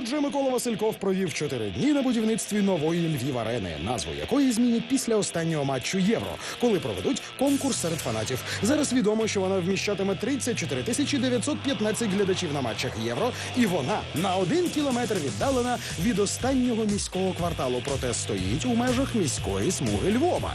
Отже, Микола Васильков провів чотири дні на будівництві нової Львів арени, назву якої змінять після останнього матчу Євро, коли проведуть конкурс серед фанатів. Зараз відомо, що вона вміщатиме 34 тисячі 915 глядачів на матчах Євро, і вона на один кілометр віддалена від останнього міського кварталу, проте стоїть у межах міської смуги Львова.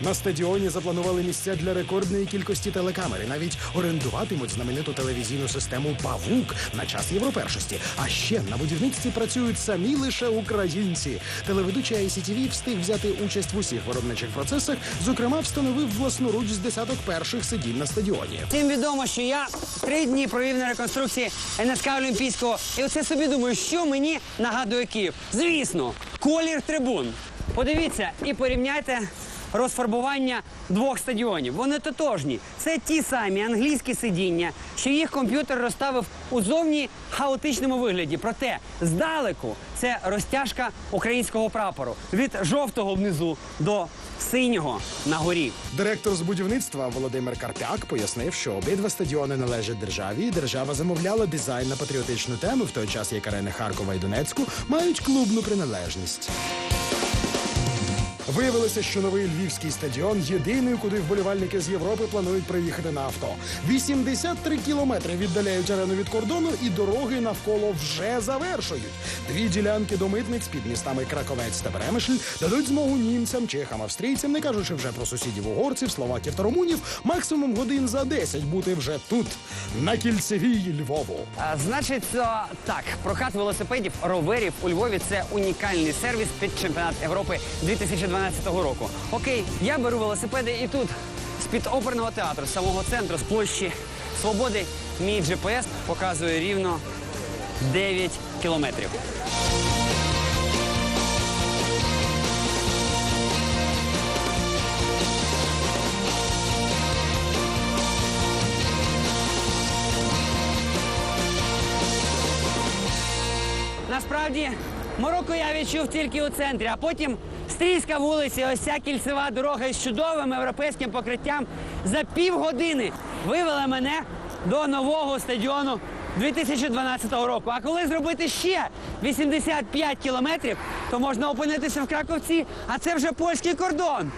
На стадіоні запланували місця для рекордної кількості телекамер. І Навіть орендуватимуть знамениту телевізійну систему Павук на час європершості. А ще на будівництві працюють самі лише українці. Телеведучий ICTV встиг взяти участь в усіх виробничих процесах. Зокрема, встановив власноруч з десяток перших сидінь на стадіоні. Всім відомо, що я три дні провів на реконструкції НСК Олімпійського. І оце собі думаю, що мені нагадує Київ. Звісно, колір трибун. Подивіться і порівняйте розфарбування двох стадіонів. Вони тотожні. Це ті самі англійські сидіння, що їх комп'ютер розставив у зовні хаотичному вигляді. Проте здалеку це розтяжка українського прапору від жовтого внизу до синього на горі. Директор з будівництва Володимир Карпяк пояснив, що обидва стадіони належать державі. і Держава замовляла дизайн на патріотичну тему, в той час як арени Харкова і Донецьку мають клубну приналежність. Виявилося, що новий львівський стадіон єдиний, куди вболівальники з Європи планують приїхати на авто. 83 кілометри віддаляють арену від кордону, і дороги навколо вже завершують. Дві ділянки до митниць під містами Краковець та Беремишль дадуть змогу німцям, чехам, австрійцям, не кажучи вже про сусідів угорців, словаків та румунів, максимум годин за 10 бути вже тут, на кільцевій Львову. А, Значить, так, прокат велосипедів, роверів у Львові це унікальний сервіс під чемпіонат Європи 2012 року. Окей, я беру велосипеди і тут, з-під оперного театру, з самого центру, з площі Свободи, мій GPS показує рівно 9 кілометрів. Насправді, Марокко я відчув тільки у центрі, а потім стрільська вулиця, ось ця кільцева дорога із чудовим європейським покриттям за півгодини вивела мене до нового стадіону 2012 року. А коли зробити ще 85 кілометрів, то можна опинитися в Краковці, а це вже польський кордон.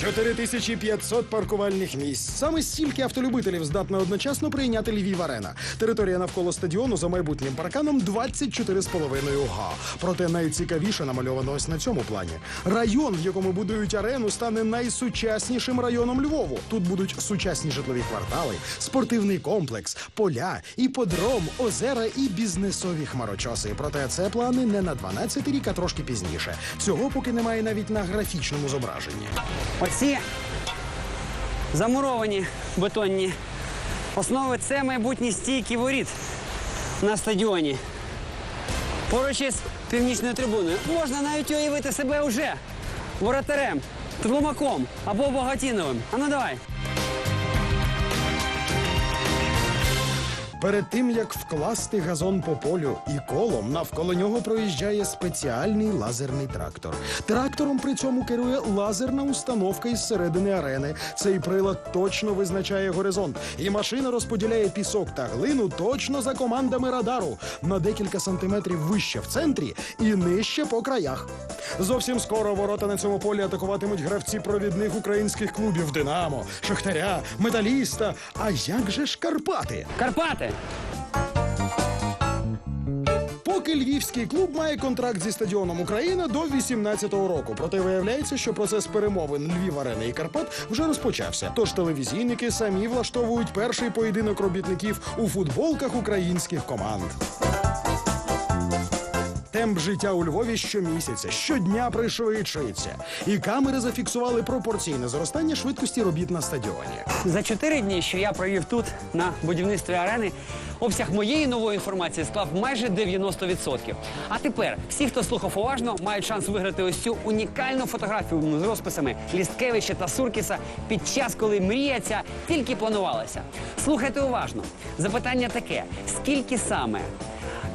4500 паркувальних місць. Саме стільки автолюбителів здатна одночасно прийняти Львів арена. Територія навколо стадіону за майбутнім парканом 24,5 га. Проте найцікавіше намальовано ось на цьому плані. Район, в якому будують арену, стане найсучаснішим районом Львову. Тут будуть сучасні житлові квартали, спортивний комплекс, поля, іподром, озера і бізнесові хмарочоси. Проте це плани не на 12 рік, а трошки пізніше. Цього поки немає навіть на графічному зображенні. Оці замуровані бетонні основи це майбутні стійки воріт на стадіоні. Поруч із північною трибуною можна навіть уявити себе уже воротарем, тлумаком або Богатіновим. А ну давай. Перед тим як вкласти газон по полю і колом, навколо нього проїжджає спеціальний лазерний трактор. Трактором при цьому керує лазерна установка із середини арени. Цей прилад точно визначає горизонт, і машина розподіляє пісок та глину точно за командами радару на декілька сантиметрів вище в центрі і нижче по краях. Зовсім скоро ворота на цьому полі атакуватимуть гравці провідних українських клубів Динамо, Шахтаря, Металіста. А як же ж Карпати? Карпати! Поки львівський клуб має контракт зі стадіоном Україна до 18-го року. Проте виявляється, що процес перемовин Львів арени і Карпат вже розпочався. Тож телевізійники самі влаштовують перший поєдинок робітників у футболках українських команд. Темп життя у Львові щомісяця, щодня пришвидшується. І камери зафіксували пропорційне зростання швидкості робіт на стадіоні. За чотири дні, що я провів тут на будівництві арени, обсяг моєї нової інформації склав майже 90%. А тепер всі, хто слухав уважно, мають шанс виграти ось цю унікальну фотографію з розписами Лісткевича та Суркіса під час, коли мрія ця тільки планувалася. Слухайте уважно. Запитання таке: скільки саме?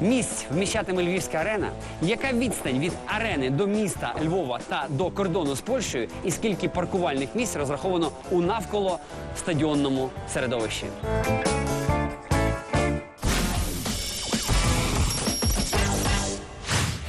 Місць вміщатиме Львівська арена. Яка відстань від арени до міста Львова та до кордону з Польщею, і скільки паркувальних місць розраховано у навколо стадіонному середовищі?